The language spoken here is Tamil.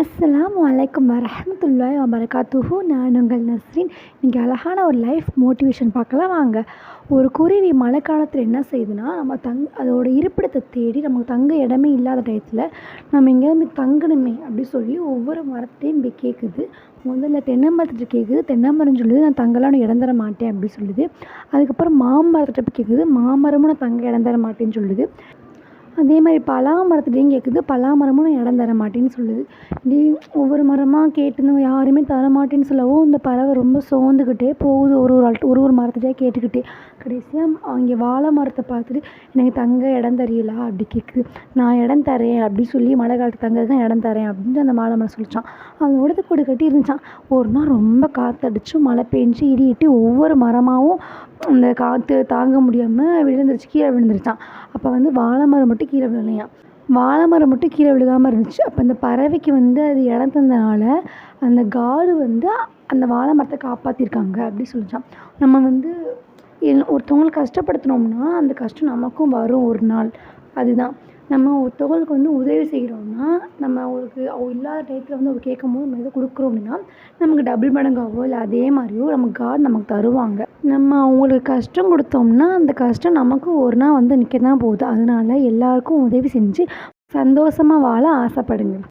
அஸ்லாம் வலைக்கம் வரஹமத்துல்லாஹி வபரகாத்துஹு. நான் உங்கள் நஸ்ரீன். இன்றைக்கி அழகான ஒரு லைஃப் மோட்டிவேஷன் பார்க்கலாம். வாங்க. ஒரு குருவி மழை காலத்தில் என்ன செய்யுதுன்னா நம்ம தங் அதோட இருப்பிடத்தை தேடி நமக்கு தங்க இடமே இல்லாத டயத்தில் நம்ம எங்கேயாவது தங்கணுமே அப்படி சொல்லி ஒவ்வொரு மரத்தையும் போய் கேட்குது முதல்ல தென்னமரத்துட்டு கேட்குது தென்னமரம் சொல்லுது நான் தங்கலாம் இடம் தர மாட்டேன் அப்படி சொல்லுது. அதுக்கப்புறம் மாமரத்துட்ட போய் கேட்குது மாமரமும் நான் தங்க இடம் தர மாட்டேன்னு சொல்லுது. அதே மாதிரி பலா மரத்துலேயும் கேட்குது பலா மரமும் நான் இடம் தர மாட்டேன்னு சொல்லுது. இப்படி ஒவ்வொரு மரமாக கேட்டுன்னு யாருமே தர மாட்டேன்னு சொல்லவும் இந்த பறவை ரொம்ப சோர்ந்துக்கிட்டே போகுது. ஒரு ஒரு ஆள்கிட்ட ஒரு ஒரு மரத்துட்டே கேட்டுக்கிட்டே. கடைசியாக அங்கே வாழை மரத்தை பார்த்துட்டு எனக்கு தங்க இடம் தரீங்களா? அப்படி கேட்குது நான் இடம் தரேன் அப்படின்னு சொல்லி மழை காலத்து தங்கறதுக்கு தான் இடம் தரேன் அப்படின்ட்டு அந்த வாழை மரம் சொல்லிச்சான். அது உடத்து கூடு கட்டி இருந்துச்சான். ஒரு நாள் ரொம்ப காற்றடிச்சு மழை பெஞ்சு இடி இட்டி ஒவ்வொரு மரமாகவும் அந்த காற்று தாங்க முடியாமல் விழுந்துருச்சு கீழே விழுந்துருச்சான். அப்போ வந்து வாழை மரம் மட்டும் கீழே விழலையாம். வாழை மரம் மட்டும் கீழே விழுகாமல் இருந்துச்சு. அப்போ அந்த பறவைக்கு வந்து அது இடம் தந்தனால அந்த காடு வந்து அந்த வாழை மரத்தை காப்பாற்றிருக்காங்க அப்படி சொல்லிச்சான் நம்ம வந்து ஒருத்தவங்களை கஷ்டப்படுத்தினோம்னா கஷ்டப்படுத்துனோம்னா அந்த கஷ்டம் நமக்கும் வரும் ஒரு நாள். அதுதான். நம்ம ஒருத்தவங்களுக்கு வந்து உதவி செய்கிறோம்னா நம்ம அவங்களுக்கு அவங்க இல்லாத டயத்தில் வந்து அவங்க கேட்கும்போது நம்ம எதோ கொடுக்குறோம் அப்படின்னா நமக்கு டபுள் மடங்காவோ இல்லை அதே மாதிரியோ நமக்கு காட் நமக்கு தருவாங்க. நம்ம அவங்களுக்கு கஷ்டம் கொடுத்தோம்னா அந்த கஷ்டம் நமக்கு ஒரு நாள் வந்து நிற்க தான் போகுது. அதனால எல்லாருக்கும் உதவி செஞ்சு சந்தோஷமாக வாழ ஆசைப்படுங்க.